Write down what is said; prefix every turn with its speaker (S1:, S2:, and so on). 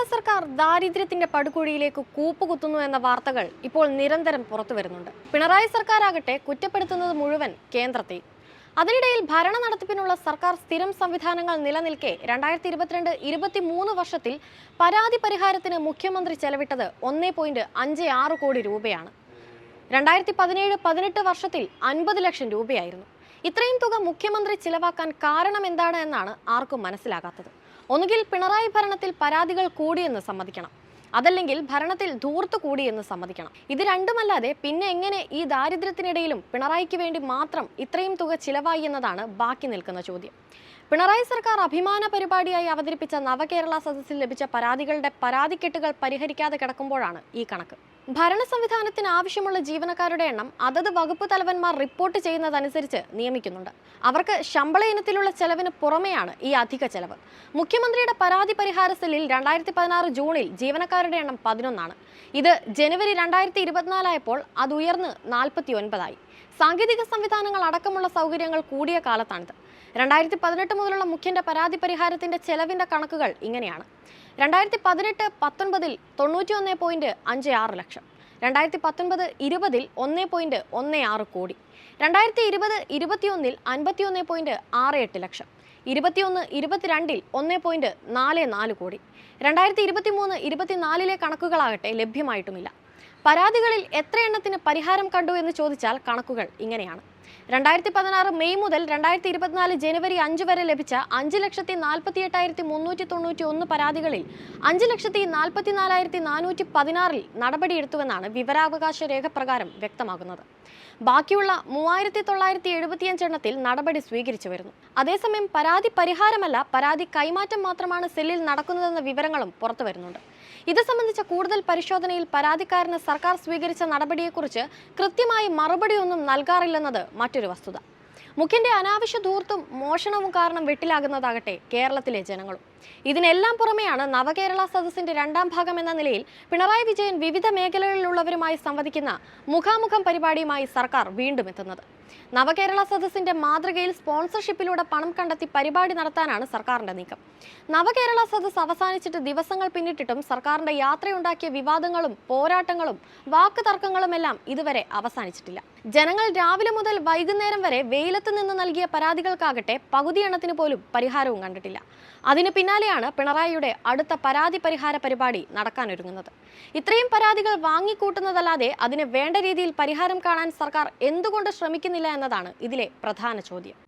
S1: കേരള സർക്കാർ ദാരിദ്ര്യത്തിന്റെ പടുകുഴിയിലേക്ക് കൂപ്പുകുത്തുന്നു എന്ന വാർത്തകൾ ഇപ്പോൾ നിരന്തരം പുറത്തു വരുന്നുണ്ട്. പിണറായി സർക്കാരാകട്ടെ കുറ്റപ്പെടുത്തുന്നത് മുഴുവൻ കേന്ദ്രത്തെ അതിനിടയിൽ ഭരണ നടത്തിപ്പിനുള്ള സർക്കാർ സ്ഥിരം സംവിധാനങ്ങൾ നിലനിൽക്കെ രണ്ടായിരത്തി ഇരുപത്തിരണ്ട് ഇരുപത്തി മൂന്ന് വർഷത്തിൽ പരാതി പരിഹാരത്തിന് മുഖ്യമന്ത്രി ചെലവിട്ടത് ഒന്നേ പോയിന്റ് അഞ്ച് ആറ് കോടി രൂപയാണ്. രണ്ടായിരത്തി പതിനേഴ് പതിനെട്ട് വർഷത്തിൽ അൻപത് ലക്ഷം രൂപയായിരുന്നു. ഇത്രയും തുക മുഖ്യമന്ത്രി ചിലവാക്കാൻ കാരണം എന്താണ് എന്നാണ് ആർക്കും മനസ്സിലാകാത്തത്. ഒന്നുകിൽ പിണറായി ഭരണത്തിൽ പരാതികൾ കൂടിയെന്ന് സമ്മതിക്കണം. അതല്ലെങ്കിൽ ഭരണത്തിൽ ധൂർത്ത് കൂടിയെന്ന് സമ്മതിക്കണം. ഇത് രണ്ടുമല്ലാതെ പിന്നെ എങ്ങനെ ഈ ദാരിദ്ര്യത്തിനിടയിലും പിണറായിക്ക് വേണ്ടി മാത്രം ഇത്രയും തുക ചിലവായി എന്നതാണ് ബാക്കി നിൽക്കുന്ന ചോദ്യം. പിണറായി സർക്കാർ അഭിമാന പരിപാടിയായി അവതരിപ്പിച്ച നവകേരള സദസ്സിൽ ലഭിച്ച പരാതികളുടെ പരാതിക്കെട്ടുകൾ പരിഹരിക്കാതെ കിടക്കുമ്പോഴാണ് ഈ കണക്ക്. ഭരണ സംവിധാനത്തിന് ആവശ്യമുള്ള ജീവനക്കാരുടെ എണ്ണം അതത് വകുപ്പ് തലവന്മാർ റിപ്പോർട്ട് ചെയ്യുന്നതനുസരിച്ച് നിയമിക്കുന്നുണ്ട്. അവർക്ക് ശമ്പള ഇനത്തിലുള്ള ചെലവിന് പുറമെയാണ് ഈ അധിക ചെലവ്. മുഖ്യമന്ത്രിയുടെ പരാതി പരിഹാര സെല്ലിൽ രണ്ടായിരത്തി പതിനാറ് ജൂണിൽ ജീവനക്കാരുടെ എണ്ണം പതിനൊന്നാണ്. ഇത് ജനുവരി രണ്ടായിരത്തി ഇരുപത്തിനാലായപ്പോൾ അത് ഉയർന്ന് നാൽപ്പത്തി ഒൻപതായി സാങ്കേതിക സംവിധാനങ്ങൾ അടക്കമുള്ള സൗകര്യങ്ങൾ കൂടിയ കാലത്താണിത്. രണ്ടായിരത്തി പതിനെട്ട് മുതലുള്ള മുഖ്യന്റെ പരാതി പരിഹാരത്തിന്റെ ചെലവിന്റെ കണക്കുകൾ ഇങ്ങനെയാണ്. രണ്ടായിരത്തി പതിനെട്ട് പത്തൊൻപതിൽ തൊണ്ണൂറ്റി ഒന്ന് പോയിന്റ് അഞ്ച് ആറ് ലക്ഷം. രണ്ടായിരത്തി പത്തൊൻപത് ഇരുപതിൽ ഒന്ന് പോയിന്റ് ഒന്ന് ആറ് കോടി. രണ്ടായിരത്തി ഇരുപത് ഇരുപത്തിയൊന്നിൽ അൻപത്തി ഒന്ന് പോയിന്റ് ആറ് എട്ട് ലക്ഷം. ഇരുപത്തിയൊന്ന് ഇരുപത്തിരണ്ടിൽ ഒന്ന് പോയിന്റ് നാല് നാല് കോടി. രണ്ടായിരത്തി ഇരുപത്തി മൂന്ന് ഇരുപത്തിനാലിലെ കണക്കുകളാകട്ടെ ലഭ്യമായിട്ടുമില്ല. പരാതികളിൽ എത്ര എണ്ണത്തിന് പരിഹാരം കണ്ടു എന്ന് ചോദിച്ചാൽ കണക്കുകൾ ഇങ്ങനെയാണ്. രണ്ടായിരത്തി പതിനാറ് മെയ് മുതൽ രണ്ടായിരത്തി ഇരുപത്തിനാല് ജനുവരി അഞ്ച് വരെ ലഭിച്ച അഞ്ച് ലക്ഷത്തി നാൽപ്പത്തി എട്ടായിരത്തി മുന്നൂറ്റി തൊണ്ണൂറ്റി ഒന്ന് പരാതികളിൽ അഞ്ച് ലക്ഷത്തി നാൽപ്പത്തി നാലായിരത്തി നാനൂറ്റി പതിനാറിൽ നടപടിയെടുത്തുവെന്നാണ് വിവരാവകാശ രേഖ പ്രകാരം വ്യക്തമാകുന്നത്. ബാക്കിയുള്ള മൂവായിരത്തി തൊള്ളായിരത്തി എഴുപത്തിയഞ്ച് എണ്ണത്തിൽ നടപടി സ്വീകരിച്ചു വരുന്നു. അതേസമയം പരാതി പരിഹാരമല്ല പരാതി കൈമാറ്റം മാത്രമാണ് സെല്ലിൽ നടക്കുന്നതെന്ന വിവരങ്ങളും പുറത്തു വരുന്നുണ്ട്. ഇത് സംബന്ധിച്ച കൂടുതൽ പരിശോധനയിൽ പരാതിക്കാരന് സർക്കാർ സ്വീകരിച്ച നടപടിയെക്കുറിച്ച് കൃത്യമായി മറുപടിയൊന്നും നൽകാറില്ലെന്നത് മറ്റൊരു വസ്തുത. മുഖ്യന്റെ അനാവശ്യ ധൂർത്തും മോഷണവും കാരണം വെട്ടിലാകുന്നതാകട്ടെ കേരളത്തിലെ ജനങ്ങളും. ഇതിനെല്ലാം പുറമെയാണ് നവകേരള സദസ്സിന്റെ രണ്ടാം ഭാഗം എന്ന നിലയിൽ പിണറായി വിജയൻ വിവിധ മേഖലകളിലുള്ളവരുമായി സംവദിക്കുന്ന മുഖാമുഖം പരിപാടിയുമായി സർക്കാർ വീണ്ടും എത്തുന്നത്. നവകേരള സദസ്സിന്റെ മാതൃകയിൽ സ്പോൺസർഷിപ്പിലൂടെ പണം കണ്ടെത്തി പരിപാടി നടത്താനാണ് സർക്കാരിന്റെ നീക്കം. നവകേരള സദസ് അവസാനിച്ചിട്ട് ദിവസങ്ങൾ പിന്നിട്ടിട്ടും സർക്കാരിന്റെ യാത്രയുണ്ടാക്കിയ വിവാദങ്ങളും പോരാട്ടങ്ങളും വാക്ക് തർക്കങ്ങളുമെല്ലാം ഇതുവരെ അവസാനിച്ചിട്ടില്ല. ജനങ്ങൾ രാവിലെ മുതൽ വൈകുന്നേരം വരെ വെയിലത്ത് നിന്ന് നൽകിയ പരാതികൾക്കാകട്ടെ പകുതി എണ്ണത്തിന് പോലും പരിഹാരവും കണ്ടിട്ടില്ല. അതിന് പിന്നാലെയാണ് പിണറായിയുടെ അടുത്ത പരാതി പരിഹാര പരിപാടി നടക്കാനൊരുങ്ങുന്നത്. ഇത്രയും പരാതികൾ വാങ്ങിക്കൂട്ടുന്നതല്ലാതെ അതിന് വേണ്ട രീതിയിൽ പരിഹാരം കാണാൻ സർക്കാർ എന്തുകൊണ്ട് ശ്രമിക്കുന്നില്ല എന്നതാണ് ഇതിലെ പ്രധാന ചോദ്യം.